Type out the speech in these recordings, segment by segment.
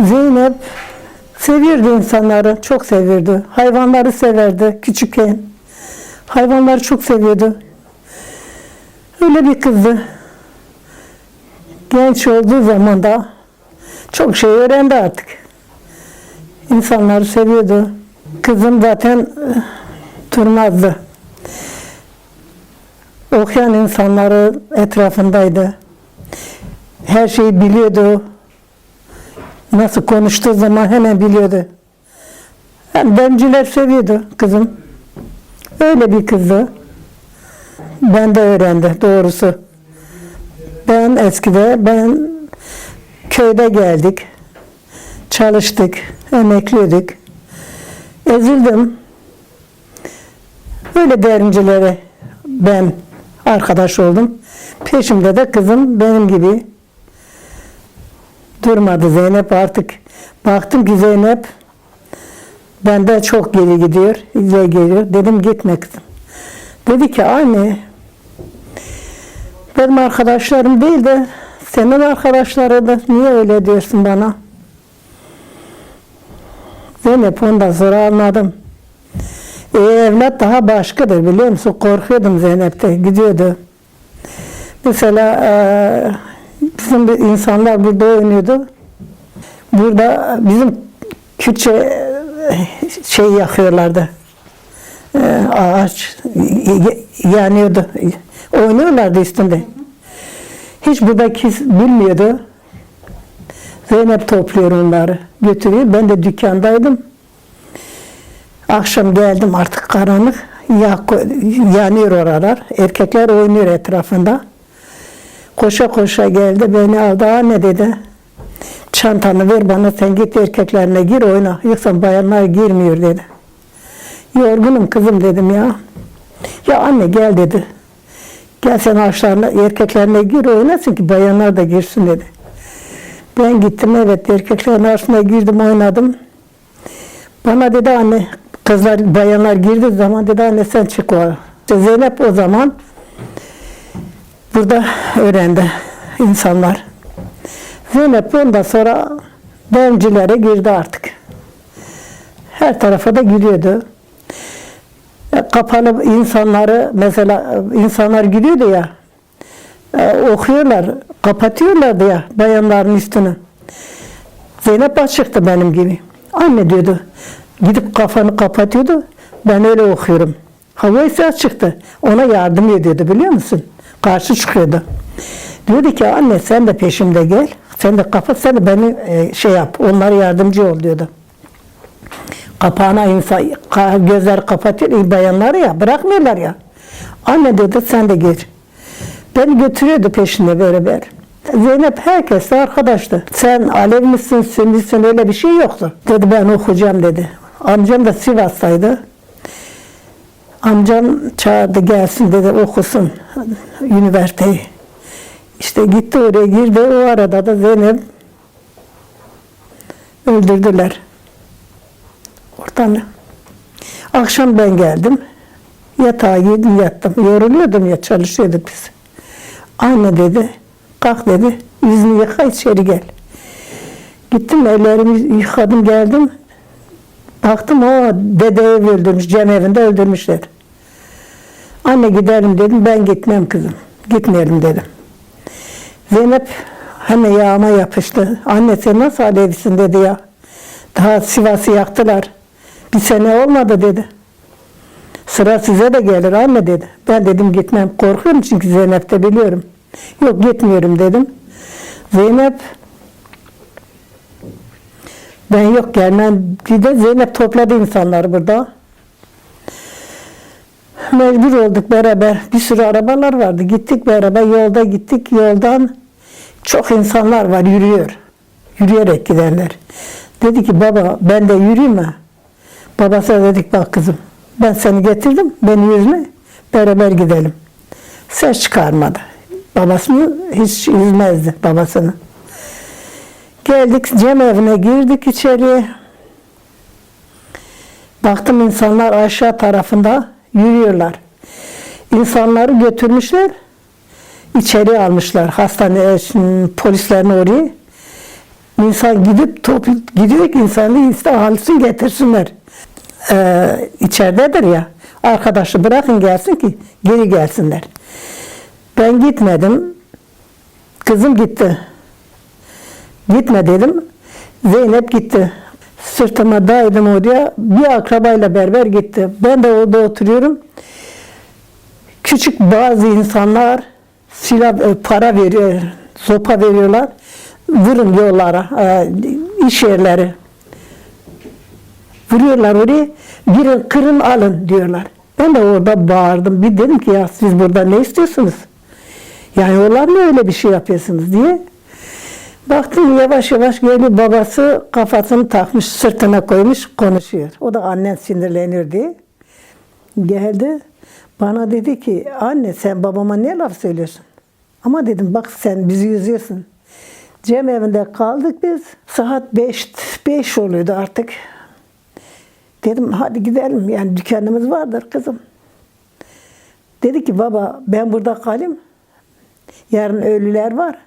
Zeynep seviyordu insanları, çok seviyordu. Hayvanları severdi küçükken. Hayvanları çok seviyordu. Öyle bir kızdı. Genç olduğu zaman da çok şey öğrendi artık. İnsanları seviyordu. Kızım zaten eh, durmazdı. Okuyan insanları etrafındaydı. Her şeyi biliyordu. Nasıl konuştuğu zaman hemen biliyordu. Yani benciler seviyordu kızım. Öyle bir kızdı. Ben de öğrendi doğrusu. Ben eskide, ben köyde geldik. Çalıştık, emekliydik. Ezildim. Öyle derincilere ben arkadaş oldum. Peşimde de kızım benim gibi durmadı Zeynep artık. Baktım ki Zeynep benden çok geri gidiyor, ileri geliyor. Dedim gitme kızım. Dedi ki anne benim arkadaşlarım değil de senin arkadaşları da niye öyle diyorsun bana? Zeynep ondan sonra anladım. E, evlat daha başkadır biliyor musun? Korkuyordum Zeynep'te. Gidiyordu. Mesela e, bizim insanlar burada oynuyordu. Burada bizim Kürtçe e, şey yakıyorlardı. E, ağaç yanıyordu. Oynuyorlardı üstünde. Hiç buradaki bilmiyordu. Zeynep topluyor onları. Götürüyor. Ben de dükkandaydım. Akşam geldim artık karanlık. Yanıyor oralar. Erkekler oynuyor etrafında. Koşa koşa geldi beni aldı. Anne dedi. Çantanı ver bana sen git erkeklerine gir oyna. Yoksa bayanlar girmiyor dedi. Yorgunum kızım dedim ya. Ya anne gel dedi. Gel sen ağaçlarına erkeklerine gir oynasın ki bayanlar da girsin dedi. Ben gittim evet erkeklerin arasına girdim oynadım. Bana dedi anne kızlar bayanlar girdiği zaman dedi anne sen çık o. İşte Zeynep o zaman burada öğrendi insanlar. Zeynep ondan sonra dencilere girdi artık. Her tarafa da giriyordu. Kapalı insanları mesela insanlar giriyordu ya e, okuyorlar, kapatıyorlardı ya bayanların üstünü. Zeynep açıktı benim gibi. Anne diyordu. Gidip kafanı kapatıyordu. Ben öyle okuyorum. Hava ise açıktı. Ona yardım ediyordu biliyor musun? Karşı çıkıyordu. Diyordu ki anne sen de peşimde gel. Sen de kapat, sen de beni e, şey yap. Onlara yardımcı ol diyordu. Kapağına insan gözler kapatıyor. iyi bayanlar ya bırakmıyorlar ya. Anne dedi sen de gir. Beni götürüyordu peşinde beraber. Zeynep herkesle arkadaştı. Sen Alev misin, Sünnisin öyle bir şey yoktu. Dedi ben okuyacağım dedi. Amcam da Sivas'taydı. Amcam çağırdı gelsin dedi okusun üniversiteyi. İşte gitti oraya girdi. O arada da Zeynep öldürdüler. Oradan akşam ben geldim. Yatağa girdim yattım. Yoruluyordum ya çalışıyorduk biz. Anne dedi kalk dedi yüzünü yıka içeri gel. Gittim ellerimi yıkadım geldim. Baktım o dedeyi öldürmüş cemevinde öldürmüşler. Anne gidelim dedim ben gitmem kızım. Gitmeyelim dedim. Zeynep hemen yağıma yapıştı. Anne sen nasıl Alevisin dedi ya. Daha Sivas'ı yaktılar. Bir sene olmadı dedi. Sıra size de gelir anne dedi. Ben dedim gitmem. Korkuyorum çünkü Zeynep'te biliyorum. Yok gitmiyorum dedim. Zeynep ben yok gelmem. Bir de Zeynep topladı insanları burada. Mecbur olduk beraber. Bir sürü arabalar vardı. Gittik beraber yolda gittik. Yoldan çok insanlar var yürüyor. Yürüyerek gidenler. Dedi ki baba ben de yürüyeyim mi? Babasına dedik bak kızım ben seni getirdim beni yüzme beraber gidelim. Ses çıkarmadı. Babasını hiç üzmezdi babasını. Geldik cem evine girdik içeriye. Baktım insanlar aşağı tarafında yürüyorlar. İnsanları götürmüşler. içeri almışlar hastane şimdi polislerini oraya. İnsan gidip toplu gidiyor ki insanı iste alsın getirsinler. Ee, içeridedir ya. Arkadaşı bırakın gelsin ki geri gelsinler. Ben gitmedim. Kızım gitti. Gitme dedim. Zeynep gitti. Sırtıma daydım oraya. Bir akrabayla beraber gitti. Ben de orada oturuyorum. Küçük bazı insanlar silah e, para veriyor, sopa veriyorlar. Vurun yollara, e, iş yerleri. Vuruyorlar oraya. Girin kırın alın diyorlar. Ben de orada bağırdım. Bir dedim ki ya siz burada ne istiyorsunuz? Yani onlar mı öyle bir şey yapıyorsunuz diye. Baktım yavaş yavaş geliyor babası kafasını takmış sırtına koymuş konuşuyor. O da annen sinirleniyor diye. Geldi bana dedi ki anne sen babama ne laf söylüyorsun? Ama dedim bak sen bizi yüzüyorsun. Cem evinde kaldık biz. Saat 5 5 oluyordu artık. Dedim hadi gidelim yani dükkanımız vardır kızım. Dedi ki baba ben burada kalayım. Yarın ölüler var.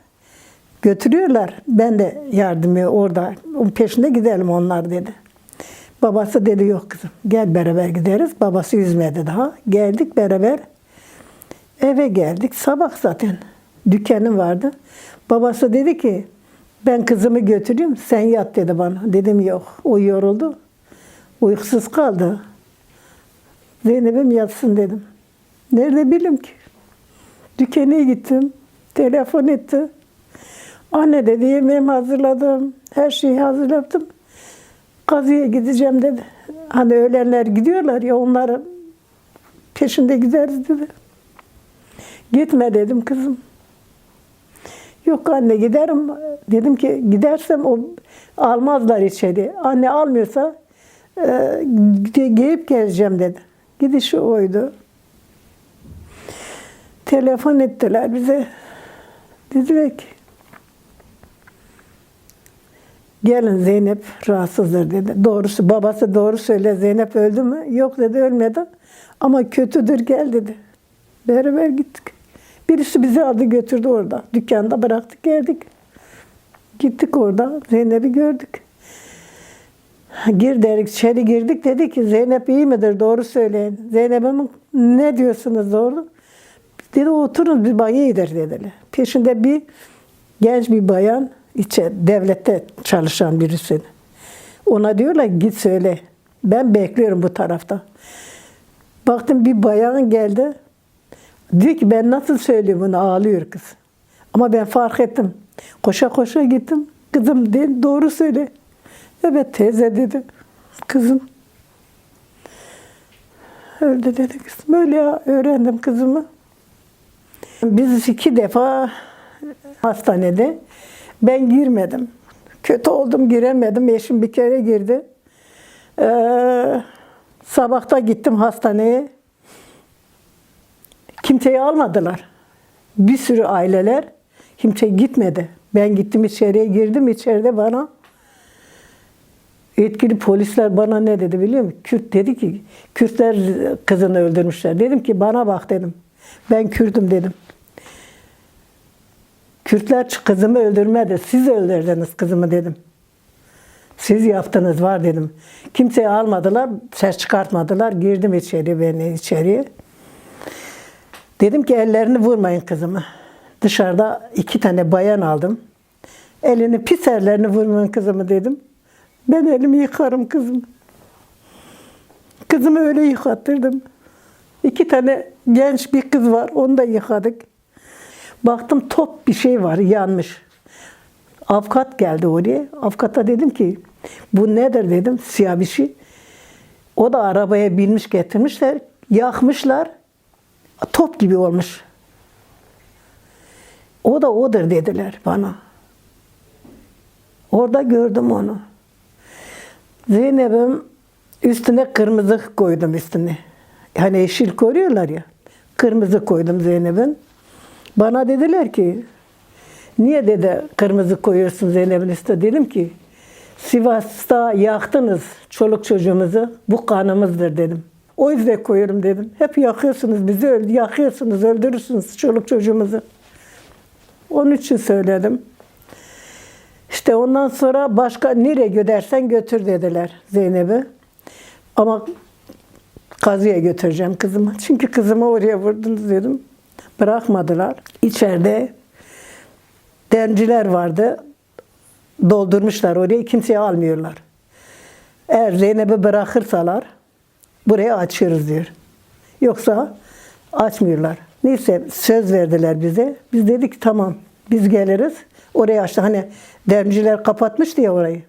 Götürüyorlar. Ben de yardımı orada. Onun peşinde gidelim onlar dedi. Babası dedi yok kızım. Gel beraber gideriz. Babası yüzmedi daha. Geldik beraber. Eve geldik. Sabah zaten. Dükkanım vardı. Babası dedi ki ben kızımı götüreyim sen yat dedi bana. Dedim yok. O yoruldu. Uykusuz kaldı. Zeynep'im yatsın dedim. Nerede bileyim ki? Dükkana gittim. Telefon etti. Anne dedi yemeğimi hazırladım. Her şeyi hazırladım. Kazıya gideceğim dedi. Hani ölenler gidiyorlar ya onların peşinde gideriz dedi. Gitme dedim kızım. Yok anne giderim. Dedim ki gidersem o almazlar içeri. Anne almıyorsa e, gelip geleceğim dedi. Gidişi oydu. Telefon ettiler bize. Dediler ki gelin Zeynep rahatsızdır dedi. Doğrusu babası doğru söyle Zeynep öldü mü? Yok dedi ölmedi. Ama kötüdür gel dedi. Beraber gittik. Birisi bizi aldı götürdü orada. Dükkanda bıraktık geldik. Gittik orada Zeynep'i gördük. Gir dedik, içeri girdik dedi ki Zeynep iyi midir doğru söyleyin. Zeynep'im ne diyorsunuz doğru? Dedi oturun bir bayan iyidir dediler. Peşinde bir genç bir bayan içe devlette çalışan birisi. Ona diyorlar git söyle. Ben bekliyorum bu tarafta. Baktım bir bayan geldi. Diyor ki ben nasıl söyleyeyim bunu ağlıyor kız. Ama ben fark ettim. Koşa koşa gittim. Kızım dedi doğru söyle. Evet teyze dedi. Kızım. Öldü dedi kızım. Böyle ya, öğrendim kızımı. Biz iki defa hastanede. Ben girmedim. Kötü oldum giremedim. Eşim bir kere girdi. Ee, sabahta gittim hastaneye. Kimseyi almadılar. Bir sürü aileler kimse gitmedi. Ben gittim içeriye girdim içeride bana Yetkili polisler bana ne dedi biliyor musun? Kürt dedi ki, Kürtler kızını öldürmüşler. Dedim ki bana bak dedim. Ben Kürt'üm dedim. Kürtler kızımı öldürmedi. Siz öldürdünüz kızımı dedim. Siz yaptınız var dedim. Kimseyi almadılar, ses çıkartmadılar. Girdim içeri beni içeriye. Dedim ki ellerini vurmayın kızımı. Dışarıda iki tane bayan aldım. Elini pis ellerini vurmayın kızımı dedim. Ben elimi yıkarım kızım. Kızımı öyle yıkattırdım. İki tane genç bir kız var, onu da yıkadık. Baktım top bir şey var, yanmış. Avukat geldi oraya. Avukata dedim ki, bu nedir dedim, siyah bir şey. O da arabaya binmiş getirmişler, yakmışlar. Top gibi olmuş. O da odur dediler bana. Orada gördüm onu. Zeynep'im üstüne kırmızı koydum üstüne. Hani yeşil koyuyorlar ya. Kırmızı koydum Zeynep'in. Bana dediler ki niye dedi kırmızı koyuyorsun Zeynep'in üstüne? Dedim ki Sivas'ta yaktınız çoluk çocuğumuzu. Bu kanımızdır dedim. O yüzden koyuyorum dedim. Hep yakıyorsunuz bizi, öl- yakıyorsunuz, öldürürsünüz çoluk çocuğumuzu. Onun için söyledim. İşte ondan sonra başka nereye gödersen götür dediler Zeynep'i. Ama kazıya götüreceğim kızımı. Çünkü kızımı oraya vurdunuz dedim. Bırakmadılar. İçeride denciler vardı. Doldurmuşlar oraya. Kimseyi almıyorlar. Eğer Zeynep'i bırakırsalar buraya açıyoruz diyor. Yoksa açmıyorlar. Neyse söz verdiler bize. Biz dedik ki tamam biz geliriz. Oraya açtı. Hani dernciler kapatmıştı ya orayı.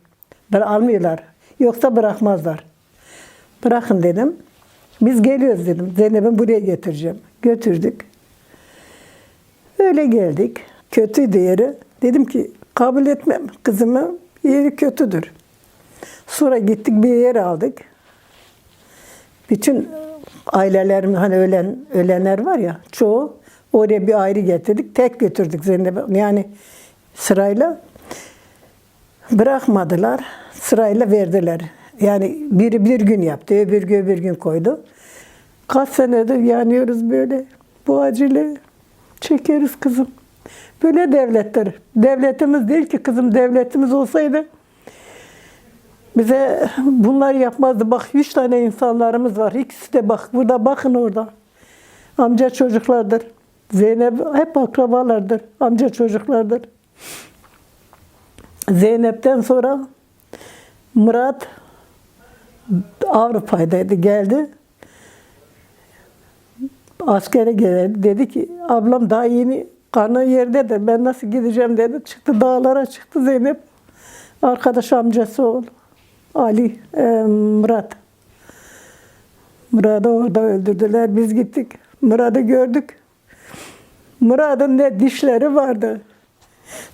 Ben almıyorlar. Yoksa bırakmazlar. Bırakın dedim. Biz geliyoruz dedim. Zeynep'i buraya getireceğim. Götürdük. Öyle geldik. Kötüydü yeri. Dedim ki kabul etmem kızımı. Yeri kötüdür. Sonra gittik bir yer aldık. Bütün ailelerim hani ölen ölenler var ya çoğu oraya bir ayrı getirdik. Tek götürdük Zeynep'i. Yani sırayla bırakmadılar. Sırayla verdiler. Yani biri bir gün yaptı, öbür gün öbür gün koydu. Kaç senedir yanıyoruz böyle. Bu acıyla çekeriz kızım. Böyle devletler. Devletimiz değil ki kızım. Devletimiz olsaydı bize bunlar yapmazdı. Bak üç tane insanlarımız var. İkisi de bak burada bakın orada. Amca çocuklardır. Zeynep hep akrabalardır. Amca çocuklardır. Zeynep'ten sonra Murat Avrupa'daydı geldi. Askere geldi. Dedi ki ablam daha yeni karnı yerdedir. Ben nasıl gideceğim dedi. Çıktı dağlara çıktı Zeynep. Arkadaş amcası oğlu. Ali, e, Murat. Murat'ı orada öldürdüler. Biz gittik. Murat'ı gördük. Murat'ın ne dişleri vardı,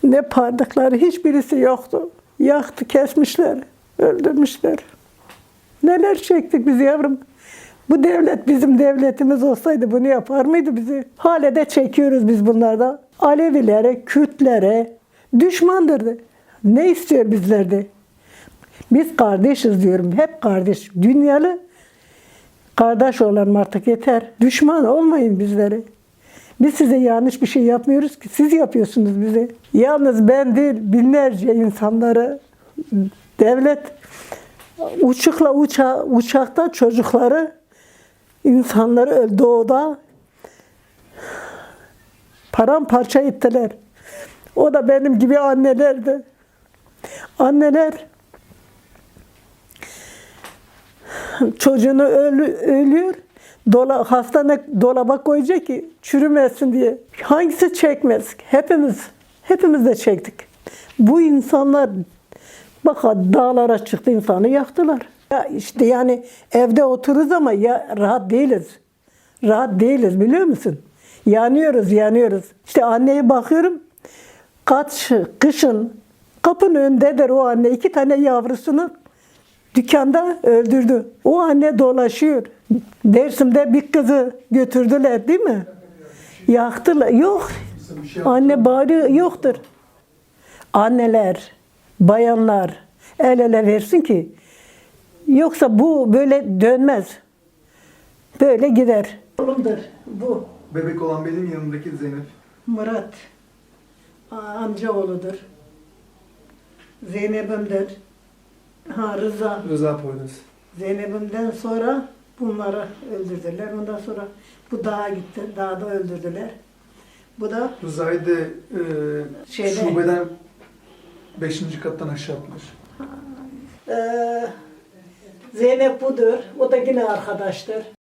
ne parmakları hiçbirisi yoktu. Yaktı, kesmişler, öldürmüşler. Neler çektik biz yavrum. Bu devlet bizim devletimiz olsaydı bunu yapar mıydı bizi? Hala de çekiyoruz biz bunlardan. Alevilere, Kürtlere düşmandırdı. Ne istiyor bizlerde? Biz kardeşiz diyorum. Hep kardeş. Dünyalı kardeş olalım artık yeter. Düşman olmayın bizlere. Biz size yanlış bir şey yapmıyoruz ki. Siz yapıyorsunuz bize. Yalnız ben değil binlerce insanları devlet uçukla uça, uçakta çocukları insanları doğuda paramparça ettiler. O da benim gibi annelerdi. Anneler çocuğunu ölü, ölüyor. Dola, hastane dolaba koyacak ki çürümesin diye. Hangisi çekmez? Hepimiz, hepimiz de çektik. Bu insanlar bak dağlara çıktı insanı yaktılar. Ya işte yani evde otururuz ama ya rahat değiliz. Rahat değiliz biliyor musun? Yanıyoruz, yanıyoruz. İşte anneye bakıyorum. Kaç kışın kapının önündedir o anne. iki tane yavrusunu dükkanda öldürdü. O anne dolaşıyor. Dersim'de bir kızı götürdüler değil mi? Yaktılar. Yok. Anne bağırıyor. Yoktur. Anneler, bayanlar el ele versin ki yoksa bu böyle dönmez. Böyle gider. Oğlumdur bu. Bebek olan benim yanımdaki Zeynep. Murat Aa, amcaoğludur. Zeynep'imdir. Ha Rıza. Rıza Poyraz. Zeynep'imden sonra bunları öldürdüler. Ondan sonra bu dağa gitti. Dağda öldürdüler. Bu da Rıza'yı da e, Şeyde- şubeden 5. kattan aşağı atmış. eee Zeynep budur. O da yine arkadaştır.